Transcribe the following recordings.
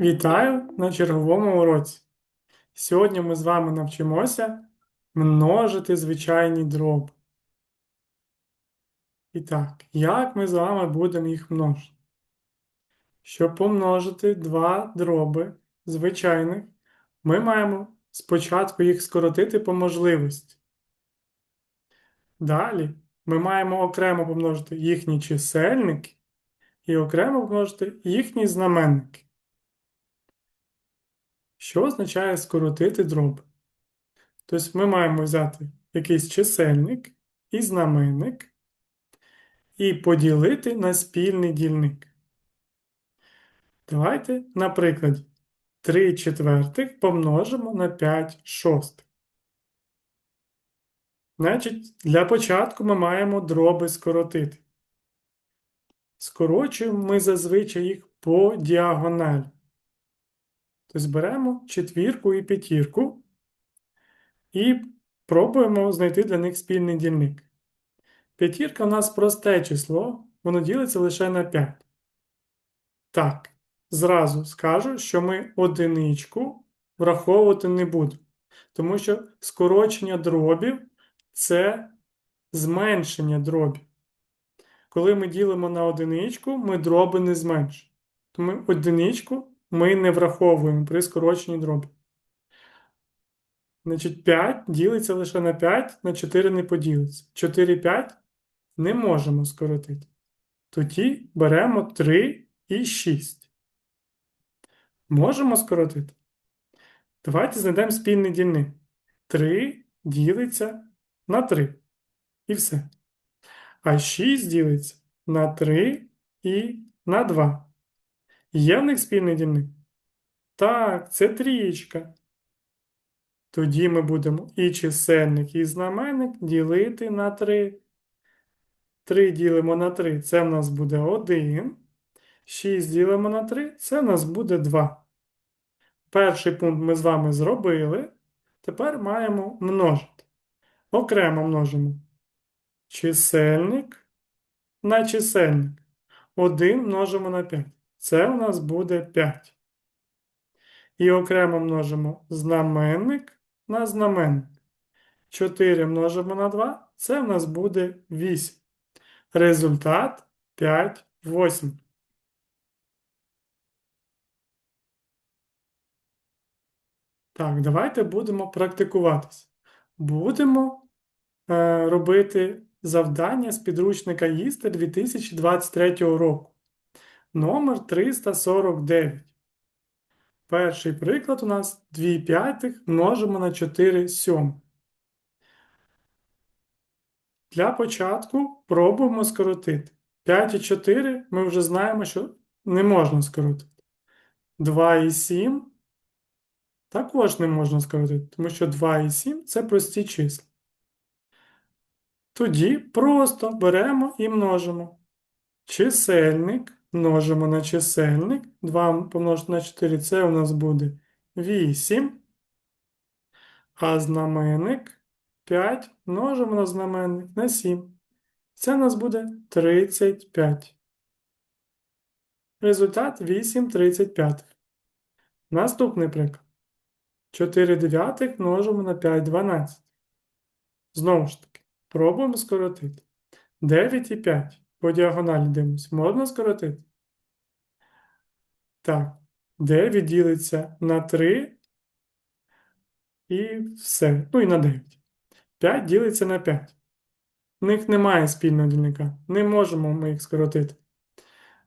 Вітаю на черговому уроці. Сьогодні ми з вами навчимося множити звичайні дроби. І так, як ми з вами будемо їх множити? Щоб помножити два дроби звичайних, ми маємо спочатку їх скоротити по можливості. Далі ми маємо окремо помножити їхні чисельники і окремо помножити їхні знаменники. Що означає скоротити дроби? Тобто ми маємо взяти якийсь чисельник і знаменник і поділити на спільний дільник. Давайте, на прикладі, 3 четвертих помножимо на 5 шостих. Значить, для початку ми маємо дроби скоротити. Скорочуємо ми зазвичай їх по діагоналі. Тобто беремо четвірку і п'ятірку і пробуємо знайти для них спільний дільник. П'ятірка у нас просте число, воно ділиться лише на 5. Так, зразу скажу, що ми одиничку враховувати не будемо. Тому що скорочення дробів це зменшення дробів. Коли ми ділимо на одиничку, ми дроби не зменшуємо. Тому одиничку ми не враховуємо при скороченні дробів. Значить, 5 ділиться лише на 5, на 4 не поділиться. 4 5 не можемо скоротити. Тоді беремо 3 і 6. Можемо скоротити? Давайте знайдемо спільний дільник. 3 ділиться на 3. І все. А 6 ділиться на 3 і на 2. Є в них спільний дільник? Так, це трієчка. Тоді ми будемо і чисельник, і знаменник ділити на 3. 3 ділимо на 3, це в нас буде 1. 6 ділимо на 3, це в нас буде 2. Перший пункт ми з вами зробили. Тепер маємо множити. Окремо множимо чисельник на чисельник. 1 множимо на 5. Це у нас буде 5. І окремо множимо знаменник на знаменник. 4 множимо на 2, це в нас буде 8. Результат 5 восьмих. Так, давайте будемо практикуватися. Будемо е, робити завдання з підручника ЄСТа 2023 року. Номер 349. Перший приклад у нас 2 п'ятих множимо на 4 сьомих. Для початку пробуємо скоротити. 5 і 4 ми вже знаємо, що не можна скоротити. 2 і 7 також не можна скоротити, тому що 2 і 7 це прості числа. Тоді просто беремо і множимо. Чисельник множимо на чисельник. 2 помножити на 4 це у нас буде 8. А знаменник 5 множимо на знаменник на 7. Це у нас буде 35. Результат 8 35. Наступний приклад. 4 дев'ятих множимо на 5 12. Знову ж таки, пробуємо скоротити. 9 і 5. По діагоналі дивимося. Можна скоротити? Так. 9 ділиться на 3 і все. Ну і на 9. 5 ділиться на 5. В них немає спільного дільника. Не можемо ми їх скоротити.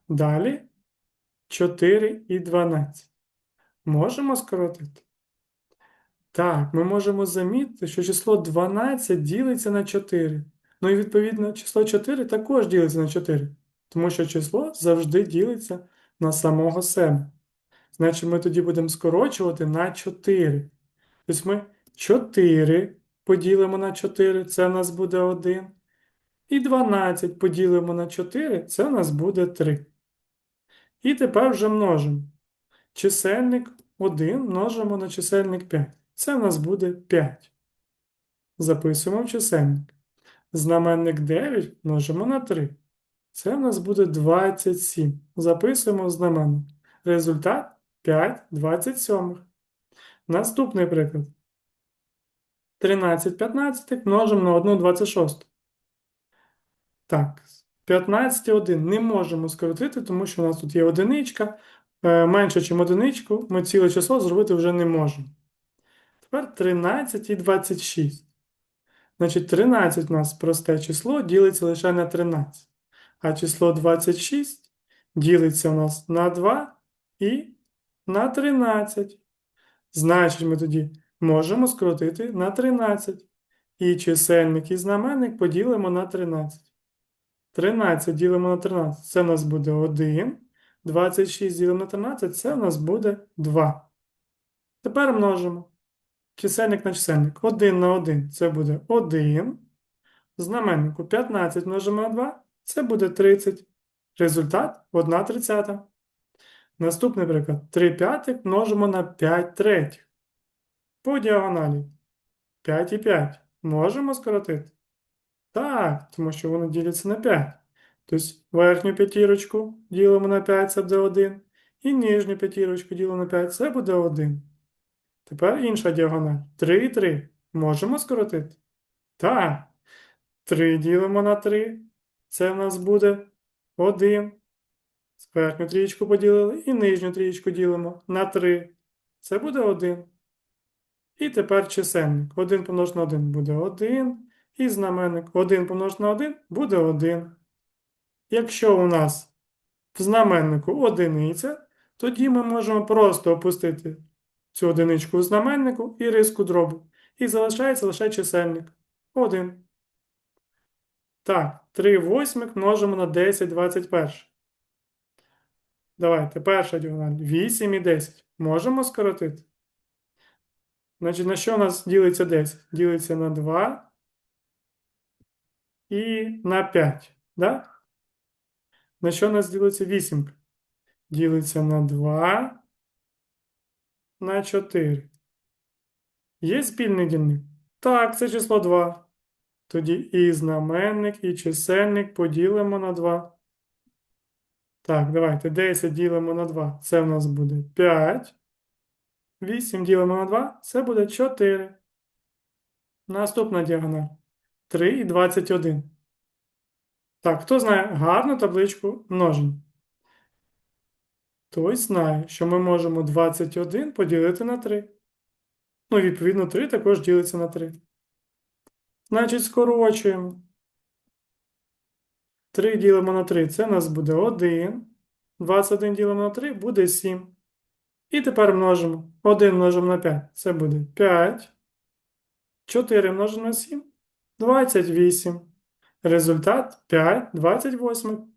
Далі 4 і 12. Можемо скоротити? Так, ми можемо замітити, що число 12 ділиться на 4. Ну і відповідно число 4 також ділиться на 4, тому що число завжди ділиться на самого себе. Значить, ми тоді будемо скорочувати на 4. Тобто ми 4 поділимо на 4, це в нас буде 1. І 12 поділимо на 4, це в нас буде 3. І тепер вже множимо. Чисельник 1 множимо на чисельник 5. Це в нас буде 5. Записуємо в чисельник. Знаменник 9 множимо на 3. Це в нас буде 27. Записуємо знаменник. Результат 5 27. Наступний приклад. 13 15 множимо на 1 26. Так, 15 і 1 не можемо скоротити, тому що у нас тут є одиничка. Е, Менше, ніж одиничку, ми ціле число зробити вже не можемо. Тепер 13 і 26. Значить, 13 у нас просте число ділиться лише на 13. А число 26 ділиться у нас на 2 і на 13. Значить, ми тоді можемо скоротити на 13. І чисельник і знаменник поділимо на 13. 13 ділимо на 13. Це у нас буде 1. 26 ділимо на 13. Це у нас буде 2. Тепер множимо. Чисельник на чисельник. 1 на 1 це буде 1. Знаменнику 15 множимо на 2. Це буде 30. Результат 1 тридцята. Наступний приклад. 3 п'ятих множимо на 5 третіх. По діагоналі. 5 і 5. Можемо скоротити? Так, тому що вони діляться на 5. Тобто верхню п'ятірочку ділимо на 5, це буде 1. І нижню п'ятірочку ділимо на 5, це буде 1. Тепер інша діагональ. 3 і 3. Можемо скоротити? Так. 3 ділимо на 3. Це в нас буде 1. Верхню трієчку поділили і нижню трієчку ділимо на 3. Це буде 1. І тепер чисельник. 1 помножити на 1 буде 1. І знаменник 1 помножити на 1 буде 1. Якщо у нас в знаменнику одиниця, тоді ми можемо просто опустити цю одиничку в знаменнику і риску дробу. І залишається лише чисельник. 1. Так, 3 восьмих множимо на 10 21. Давайте, перша діагональ. 8 і 10. Можемо скоротити? Значить, на що у нас ділиться 10? Ділиться на 2 і на 5. Да? На що у нас ділиться 8? Ділиться на 2 на 4. Є спільний дільник? Так, це число 2. Тоді і знаменник, і чисельник поділимо на 2. Так, давайте 10 ділимо на 2. Це в нас буде 5. 8 ділимо на 2. Це буде 4. Наступна діагональ. 3 і 21. Так, хто знає гарну табличку множень? Той знає, що ми можемо 21 поділити на 3. Ну, відповідно, 3 також ділиться на 3. Значить, скорочуємо. 3 ділимо на 3, це у нас буде 1. 21 ділимо на 3 буде 7. І тепер множимо. 1 множимо на 5, це буде 5. 4 множимо на 7 28. Результат 5 28.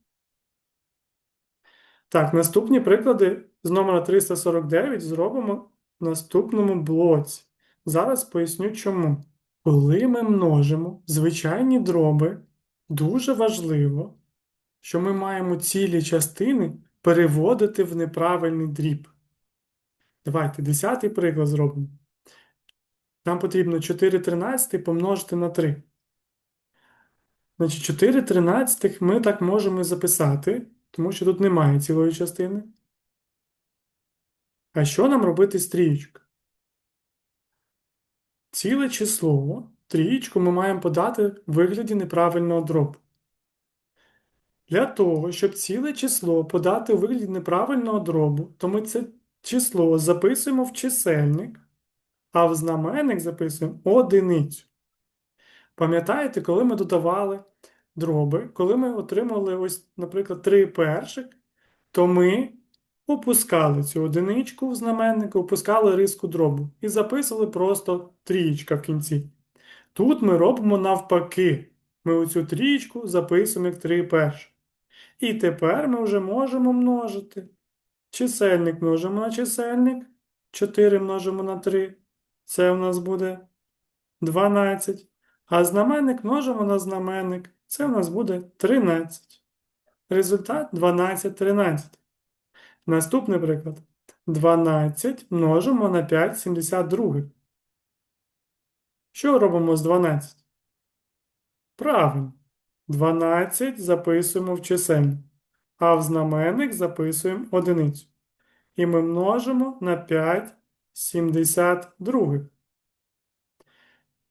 Так, наступні приклади з номера 349 зробимо в наступному блоці. Зараз поясню чому. Коли ми множимо звичайні дроби, дуже важливо, що ми маємо цілі частини переводити в неправильний дріб. Давайте десятий приклад зробимо. Нам потрібно 4 тринадцятих помножити на 3. Значить, 4 тринадцятих ми так можемо записати, тому що тут немає цілої частини. А що нам робити з трієчкою? Ціле число, трієчку ми маємо подати в вигляді неправильного дробу. Для того, щоб ціле число подати у вигляді неправильного дробу, то ми це число записуємо в чисельник, а в знаменник записуємо одиницю. Пам'ятаєте, коли ми додавали дроби, коли ми отримали, ось, наприклад, 3 перших, то ми опускали цю одиничку в знаменник, опускали риску дробу і записували просто трієчка в кінці. Тут ми робимо навпаки. Ми оцю трієчку записуємо як 3 перших. І тепер ми вже можемо множити. Чисельник множимо на чисельник. 4 множимо на 3. Це у нас буде 12. А знаменник множимо на знаменник. Це у нас буде 13. Результат 12 13. Наступний приклад. 12 множимо на 5 72. Що робимо з 12? Правильно. 12 записуємо в чисельник, а в знаменник записуємо одиницю. і ми множимо на 5 72.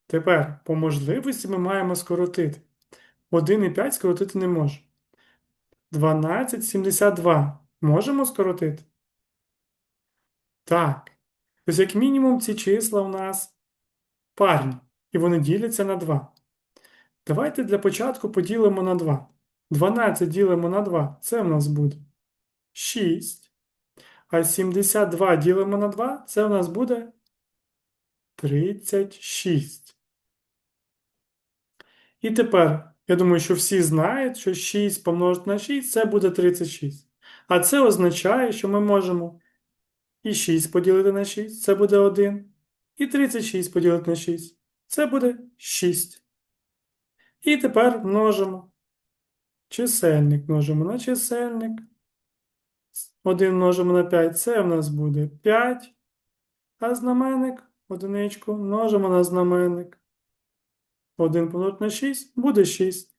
Тепер по можливості ми маємо скоротити. 1 і 5 скоротити не можемо. 12 72. Можемо скоротити? Так. Тобто, як мінімум, ці числа у нас парні, і вони діляться на 2. Давайте для початку поділимо на 2. 12 ділимо на 2, це в нас буде 6. А 72 ділимо на 2, це в нас буде 36. І тепер, я думаю, що всі знають, що 6 помножити на 6 це буде 36. А це означає, що ми можемо і 6 поділити на 6, це буде 1. І 36 поділити на 6, це буде 6. І тепер множимо. Чисельник множимо на чисельник. 1 множимо на 5, це в нас буде 5. А знаменник одиничку множимо на знаменник. 1 помножити на 6 буде 6.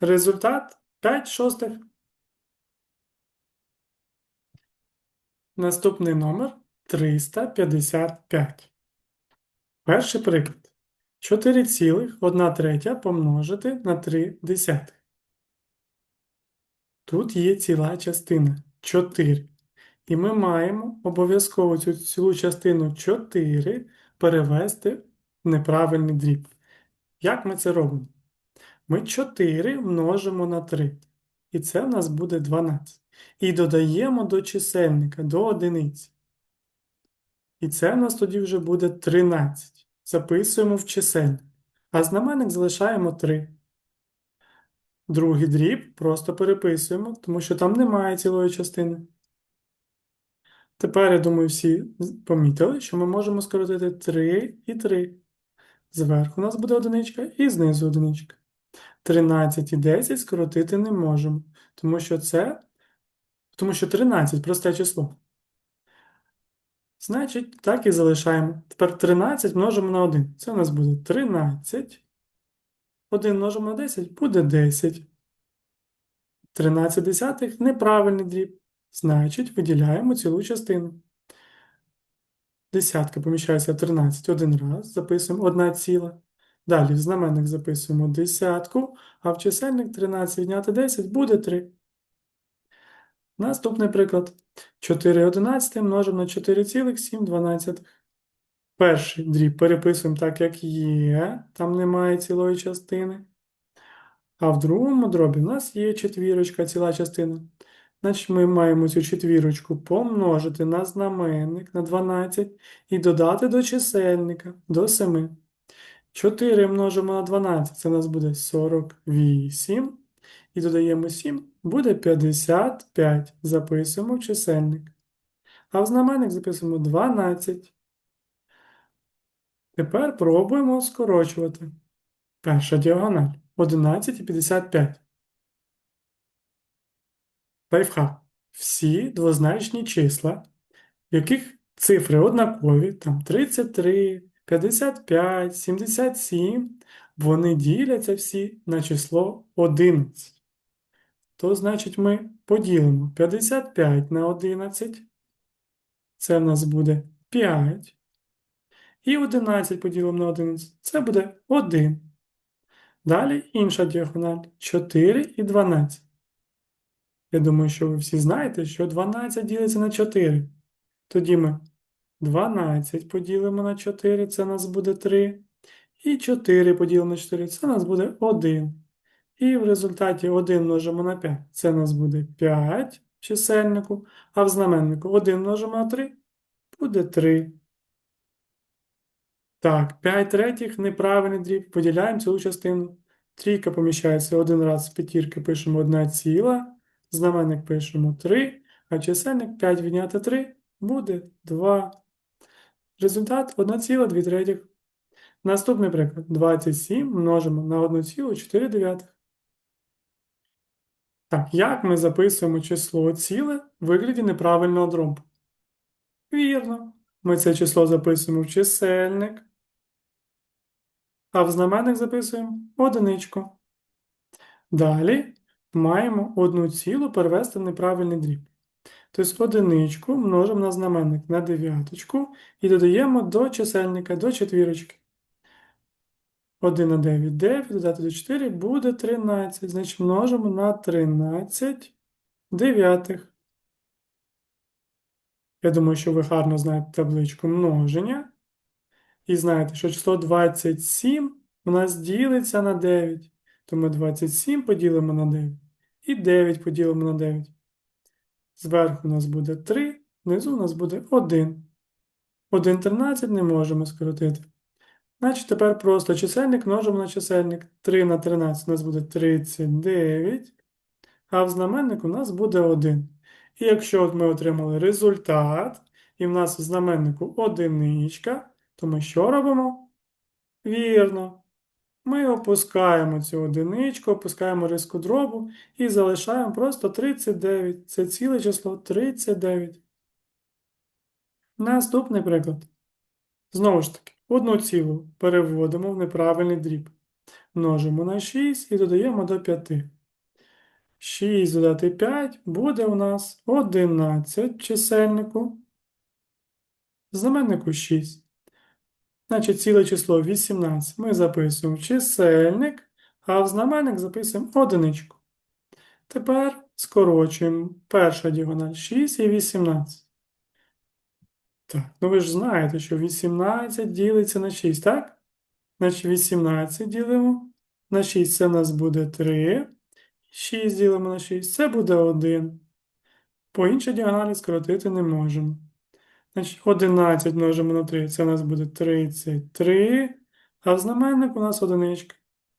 Результат 5 шостих. Наступний номер 355. Перший приклад. 4,1 третя помножити на 3 десятих. Тут є ціла частина 4. І ми маємо обов'язково цю цілу частину 4 перевести в неправильний дріб. Як ми це робимо? Ми 4 множимо на 3. І це в нас буде 12. І додаємо до чисельника, до одиниці. І це в нас тоді вже буде 13. Записуємо в чисельник. А знаменник залишаємо 3. Другий дріб просто переписуємо, тому що там немає цілої частини. Тепер, я думаю, всі помітили, що ми можемо скоротити 3 і 3. Зверху у нас буде одиничка і знизу одиничка. 13 і 10 скоротити не можемо, тому що це тому що 13 просте число. Значить, так і залишаємо. Тепер 13 множимо на 1. Це у нас буде 13. 1 множимо на 10 буде 10. 13 десятих неправильний дріб. Значить, виділяємо цілу частину. Десятка поміщається в 13 один раз. Записуємо 1 ціла. Далі в знаменник записуємо десятку, а в чисельник 13 відняти 10 буде 3. Наступний приклад. 4 одинадцяти множимо на 4,7. Перший дріб переписуємо так, як є, там немає цілої частини. А в другому дробі у нас є четвірочка, ціла частина. Значить, ми маємо цю четвірочку помножити на знаменник на 12 і додати до чисельника до 7. 4 множимо на 12, це у нас буде 48. І додаємо 7, буде 55. Записуємо в чисельник. А в знаменник записуємо 12. Тепер пробуємо скорочувати. Перша діагональ 11 і 55. Лайфхак. Всі двозначні числа, в яких цифри однакові, там 33, 55, 77, вони діляться всі на число 11. То, значить, ми поділимо 55 на 11. Це в нас буде 5. І 11 поділимо на 11. Це буде 1. Далі інша діагональ 4 і 12. Я думаю, що ви всі знаєте, що 12 ділиться на 4. Тоді ми 12 поділимо на 4, це у нас буде 3. І 4 поділимо на 4, це у нас буде 1. І в результаті 1 множимо на 5. Це у нас буде 5 в чисельнику, а в знаменнику 1 множимо на 3 буде 3. Так, 5 третіх неправильний дріб. Поділяємо цю частину. Трійка поміщається один раз в п'ятірки пишемо 1 ціла. Знаменник пишемо 3, а чисельник 5 відняти 3 буде 2. Результат 1,2 третіх. Наступний приклад. 27 множимо на 1,4. Так, як ми записуємо число ціле в вигляді неправильного дробу? Вірно. Ми це число записуємо в чисельник, а в знаменник записуємо одиничку. Далі маємо одну цілу перевести в неправильний дріб. Тобто одиничку множимо на знаменник на дев'яточку і додаємо до чисельника, до четвірочки. 1 на 9 9, додати до 4 буде 13. Значить, множимо на 13 дев'ятих. Я думаю, що ви гарно знаєте табличку множення. І знаєте, що число 27 у нас ділиться на 9. Тому 27 поділимо на 9. І 9 поділимо на 9. Зверху у нас буде 3, внизу у нас буде 1. 1 13 не можемо скоротити. Значить, тепер просто чисельник множимо на чисельник. 3 на 13 у нас буде 39, а в знаменнику у нас буде 1. І якщо от ми отримали результат, і в нас в знаменнику одиничка, то ми що робимо? Вірно. Ми опускаємо цю одиничку, опускаємо риску дробу і залишаємо просто 39. Це ціле число 39. Наступний приклад. Знову ж таки, одну цілу переводимо в неправильний дріб. Множимо на 6 і додаємо до 5. 6 додати 5 буде у нас 11 чисельнику. Знаменнику 6. Значить, ціле число 18 ми записуємо чисельник, а в знаменник записуємо одиничку. Тепер скорочуємо перша діагональ 6 і 18. Так, ну ви ж знаєте, що 18 ділиться на 6, так? Значить, 18 ділимо на 6, це в нас буде 3. 6 ділимо на 6, це буде 1. По іншій діагоналі скоротити не можемо. Значить, 11 множимо на 3, це у нас буде 33. А в знаменник у нас одиничка.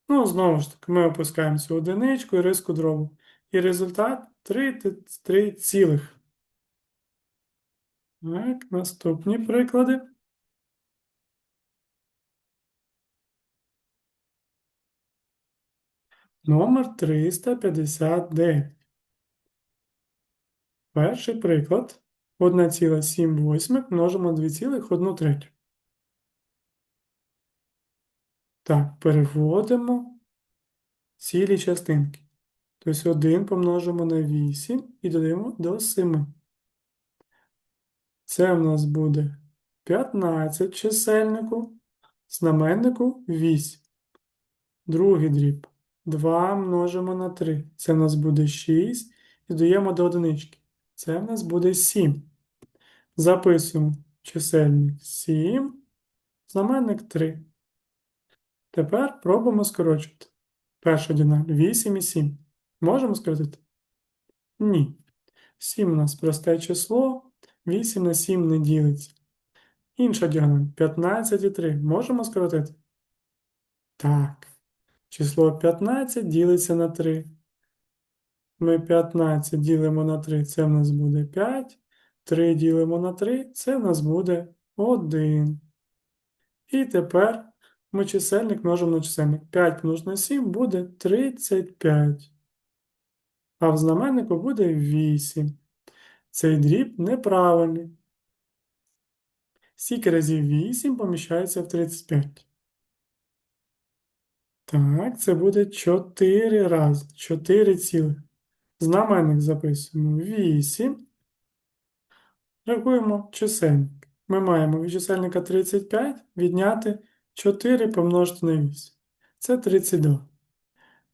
Ну, знову ж таки, ми опускаємо цю одиничку і риску дробу. І результат 33 цілих. Так, наступні приклади. Номер 359. Перший приклад. 1,7 множимо 2,1 третю. Так, переводимо цілі частинки. Тобто 1 помножимо на 8 і додаємо до 7. Це в нас буде 15 чисельнику, знаменнику 8. Другий дріб. 2 множимо на 3. Це в нас буде 6. І додаємо до одинички. Це в нас буде 7. Записуємо чисельник 7, знаменник 3. Тепер пробуємо скорочувати. Перша діагональ 8 і 7. Можемо скоротити? Ні. 7 у нас просте число, 8 на 7 не ділиться. Інша діагональ 15 і 3. Можемо скоротити? Так. Число 15 ділиться на 3. Ми 15 ділимо на 3, це в нас буде 5. 3 ділимо на 3, це в нас буде 1. І тепер ми чисельник множимо на чисельник. 5 помножити на 7 буде 35. А в знаменнику буде 8. Цей дріб неправильний. Скільки разів 8 поміщається в 35? Так, це буде 4 рази. 4 цілих. Знаменник записуємо 8. Рахуємо чисельник. Ми маємо від чисельника 35 відняти 4 помножити на 8. Це 32.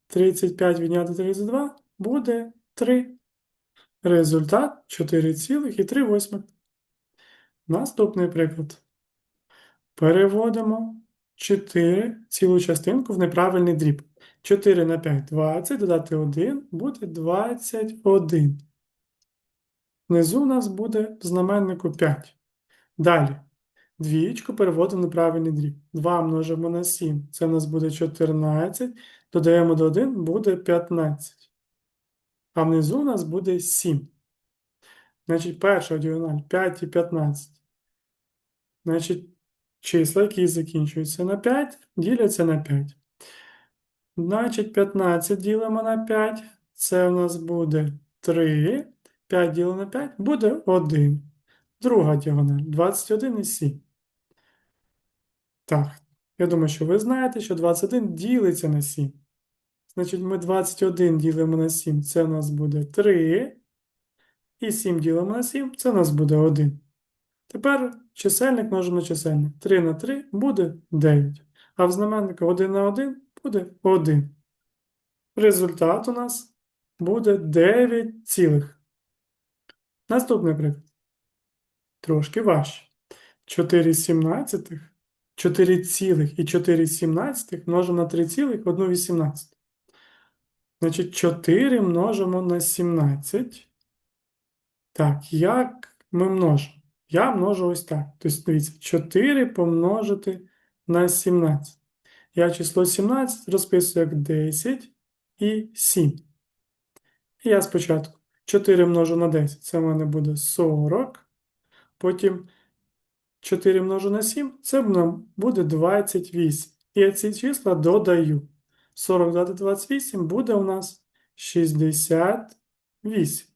35 відняти 32 буде 3. Результат 4,3. Наступний приклад. Переводимо 4 цілу частинку в неправильний дріб. 4 на 5 20, додати 1 буде 21. Внизу у нас буде в знаменнику 5. Далі. Двієчку переводимо в неправильний дріб. 2 множимо на 7. Це у нас буде 14. Додаємо до 1, буде 15. А внизу у нас буде 7. Значить, перша діагональ 5 і 15. Значить, числа, які закінчуються на 5, діляться на 5. Значить, 15 ділимо на 5. Це у нас буде 3. 5 ділимо на 5 буде 1. Друга діагональ 21 і 7. Так, я думаю, що ви знаєте, що 21 ділиться на 7. Значить, ми 21 ділимо на 7. Це у нас буде 3. І 7 ділимо на 7, це у нас буде 1. Тепер чисельник множимо на чисельник. 3 на 3 буде 9. А в знаменнику 1 на 1 буде 1. Результат у нас буде 9 цілих. Наступний приклад. Трошки важче. 4 сімнадцятих, 4 цілих і 4 сімнадцятих множимо на 3 цілих 1 вісімнадцятих. Значить, 4 множимо на 17. Так, як ми множимо? Я множу ось так. Тобто, дивіться, 4 помножити на 17. Я число 17 розписую як 10 і 7. І я спочатку 4 множу на 10, це в мене буде 40. Потім 4 множу на 7, це буде 28. І я ці числа додаю. 40 додати 28 буде у нас 68.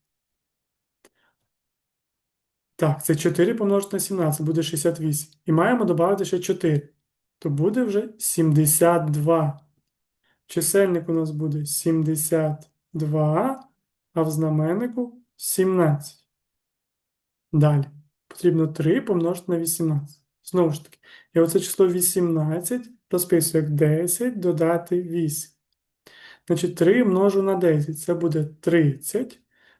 Так, це 4 помножити на 17 буде 68. І маємо додати ще 4. То буде вже 72. Чисельник у нас буде 72, а в знаменнику 17. Далі. Потрібно 3 помножити на 18. Знову ж таки, я оце число 18 розписую як 10 додати 8. Значить, 3 множу на 10 це буде 30.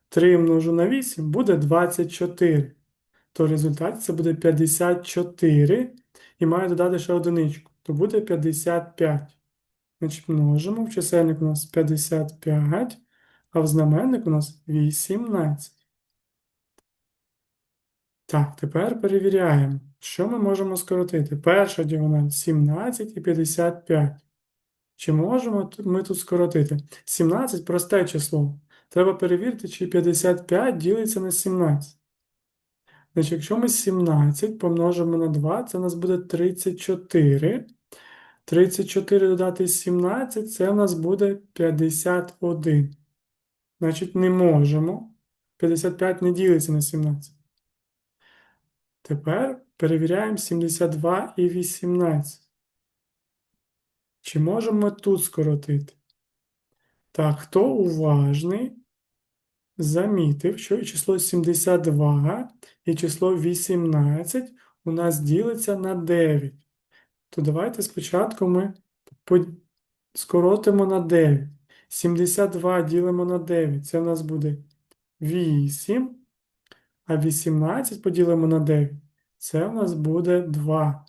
3 множу на 8 буде 24. То в результаті це буде 54. І маю додати ще одиничку. То буде 55. Значить, множимо. В чисельник у нас 55, а в знаменник у нас 18. Так, тепер перевіряємо, що ми можемо скоротити. Перша діагональ 17 і 55. Чи можемо ми тут скоротити? 17 просте число. Треба перевірити, чи 55 ділиться на 17. Значить, якщо ми 17 помножимо на 2, це у нас буде 34. 34 додати 17, це у нас буде 51. Значить, не можемо. 55 не ділиться на 17. Тепер перевіряємо 72 і 18. Чи можемо ми тут скоротити? Так, хто уважний, замітив, що число 72 і число 18 у нас ділиться на 9. То давайте спочатку ми скоротимо на 9. 72 ділимо на 9. Це у нас буде 8. А 18 поділимо на 9. Це у нас буде 2.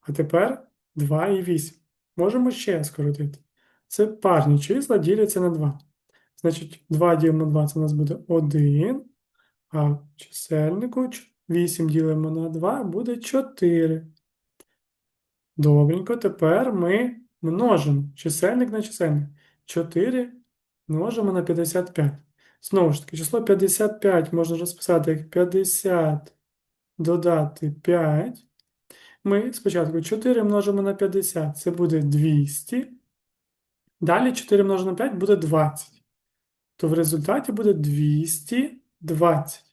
А тепер 2 і 8. Можемо ще скоротити. Це парні числа діляться на 2. Значить, 2 ділимо на 2 це у нас буде 1. А в чисельнику 8 ділимо на 2 буде 4. Добренько, тепер ми множимо чисельник на чисельник. 4 множимо на 55. Знову ж таки, число 55 можна розписати як 50 додати 5. Ми спочатку 4 множимо на 50, це буде 200. Далі 4 множимо на 5 буде 20. То в результаті буде 220.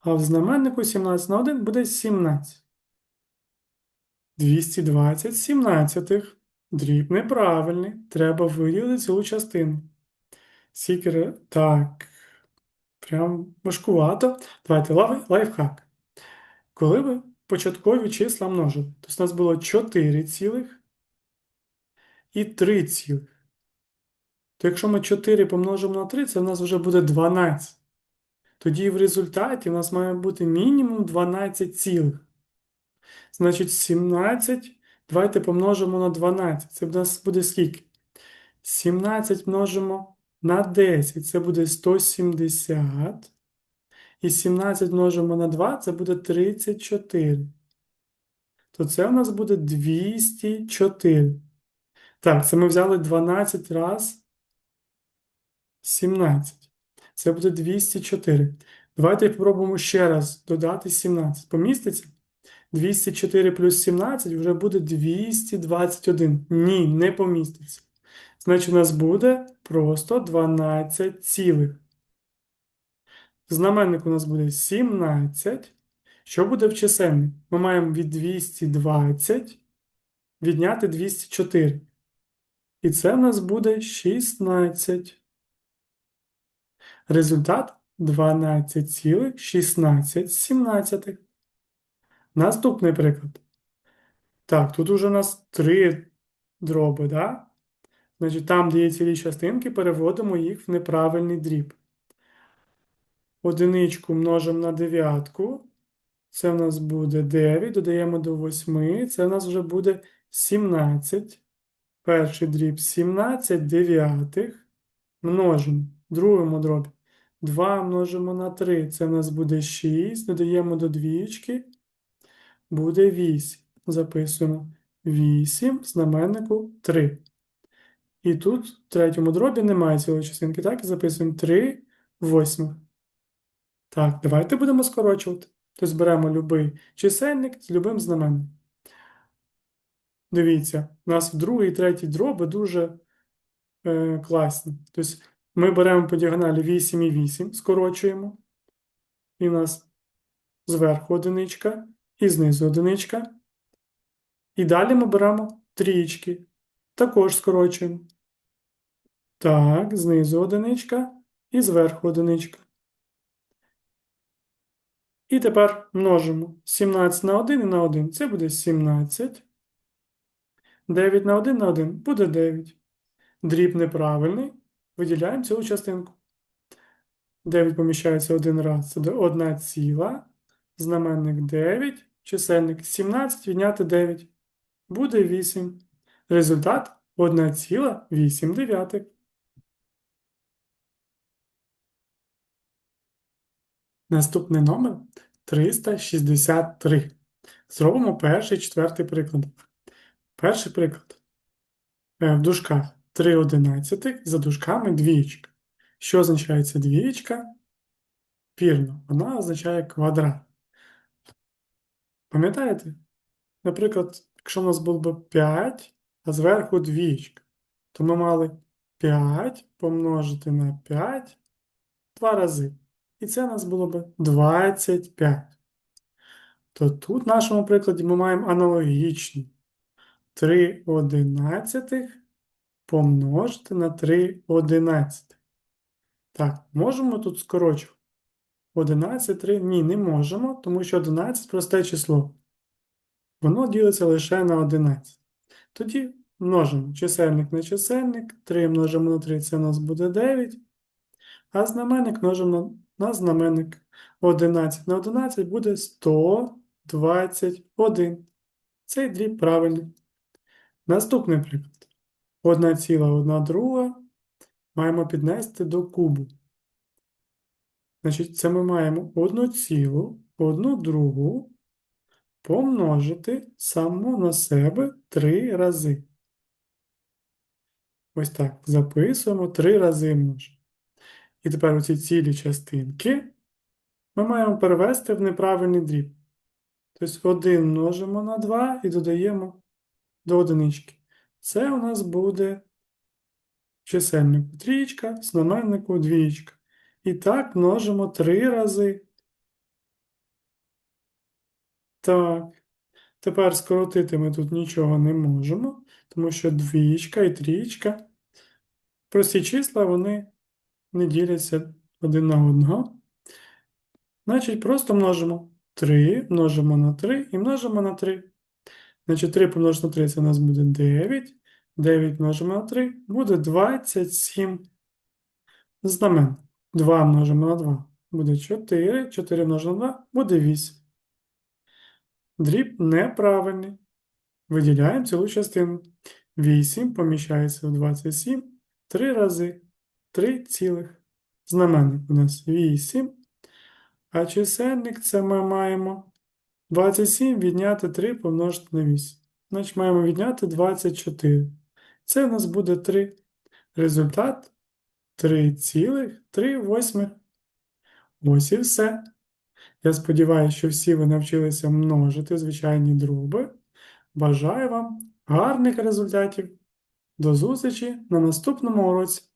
А в знаменнику 17 на 1 буде 17. 220 17. Дріб неправильний. Треба виділити цю частину. Сікер, так. Прям важкувато. Давайте лайфхак. Коли ви початкові числа множили, то у нас було 4 цілих і 3 цілих. То якщо ми 4 помножимо на 3, це в нас вже буде 12. Тоді в результаті у нас має бути мінімум 12 цілих. Значить, 17. Давайте помножимо на 12. Це в нас буде скільки? 17 множимо на 10 це буде 170. І 17 множимо на 2 це буде 34. То це у нас буде 204. Так, це ми взяли 12 раз 17. Це буде 204. Давайте спробуємо ще раз додати 17. Поміститься? 204 плюс 17 вже буде 221. Ні, не поміститься. Значить, у нас буде просто 12 цілих. Знаменник у нас буде 17. Що буде в чисельник? Ми маємо від 220 відняти 204. І це у нас буде 16. Результат 12,16. Наступний приклад. Так, тут уже у нас три дроби, да? Значить, там, де є цілі частинки, переводимо їх в неправильний дріб. Одиничку множимо на дев'ятку. Це в нас буде 9, додаємо до 8, це в нас вже буде 17. Перший дріб 17 дев'ятих. Множимо. Другому дробі. 2 множимо на 3, це в нас буде 6. Додаємо до двічки. Буде 8. Записуємо 8 знаменнику 3. І тут в третьому дробі немає цілої частинки, так? І записуємо 3 восьмих. Так, давайте будемо скорочувати. Тобто беремо любий чисельник з любим знаменням. Дивіться, у нас в другий і третій дроби дуже е, класні. Тобто ми беремо по діагоналі 8 і 8, скорочуємо. І у нас зверху одиничка, і знизу одиничка. І далі ми беремо трієчки. Також скорочуємо. Так, знизу одиничка і зверху одиничка. І тепер множимо 17 на 1 і на 1. Це буде 17. 9 на 1 на 1 буде 9. Дріб неправильний. Виділяємо цілу частинку. 9 поміщається один раз. Це 1 ціла. Знаменник 9. Чисельник 17 відняти 9. Буде 8. Результат 1,8. Наступний номер 363. Зробимо перший четвертий приклад. Перший приклад. Е, В дужках 3 одинадцятих, за дужками двієчка. Що означає двієчка? Вірно, вона означає квадрат. Пам'ятаєте? Наприклад, якщо у нас було б 5, а зверху двієчка, то ми мали 5 помножити на 5 два рази. І це у нас було б 25. То тут в нашому прикладі ми маємо аналогічно. 3 одинадцятих помножити на 3 одинадцятих. Так, можемо тут скорочувати? 11, 3? Ні, не можемо, тому що 11 просте число. Воно ділиться лише на 11. Тоді множимо чисельник на чисельник, 3 множимо на 3, це у нас буде 9. А знаменник множимо на знаменник 11 на 11 буде 121. Цей дріб правильний. Наступний приклад. 1 ціла 1 друга маємо піднести до кубу. Значить, це ми маємо 1 цілу, 1 другу помножити само на себе 3 рази. Ось так. Записуємо 3 рази множимо. І тепер оці цілі частинки ми маємо перевести в неправильний дріб. Тобто 1 множимо на 2 і додаємо до одинички. Це у нас буде чисельнику трієчка, знаменнику двієчка. І так множимо 3 рази. Так. Тепер скоротити ми тут нічого не можемо, тому що двієчка і трієчка. Прості числа, вони не діляться один на одного. Значить, просто множимо 3, множимо на 3 і множимо на 3. Значить, 3 помножити на 3 це у нас буде 9. 9 множимо на 3 буде 27 знамен. 2 множимо на 2 буде 4. 4 множимо на 2 буде 8. Дріб неправильний. Виділяємо цілу частину. 8 поміщається в 27 3 рази. 3 цілих. Знаменник у нас 8. А чисельник це ми маємо 27 відняти 3 помножити на 8. Значить, маємо відняти 24. Це у нас буде 3. Результат 3,3 Ось і все. Я сподіваюся, що всі ви навчилися множити звичайні дроби. Бажаю вам гарних результатів. До зустрічі на наступному уроці.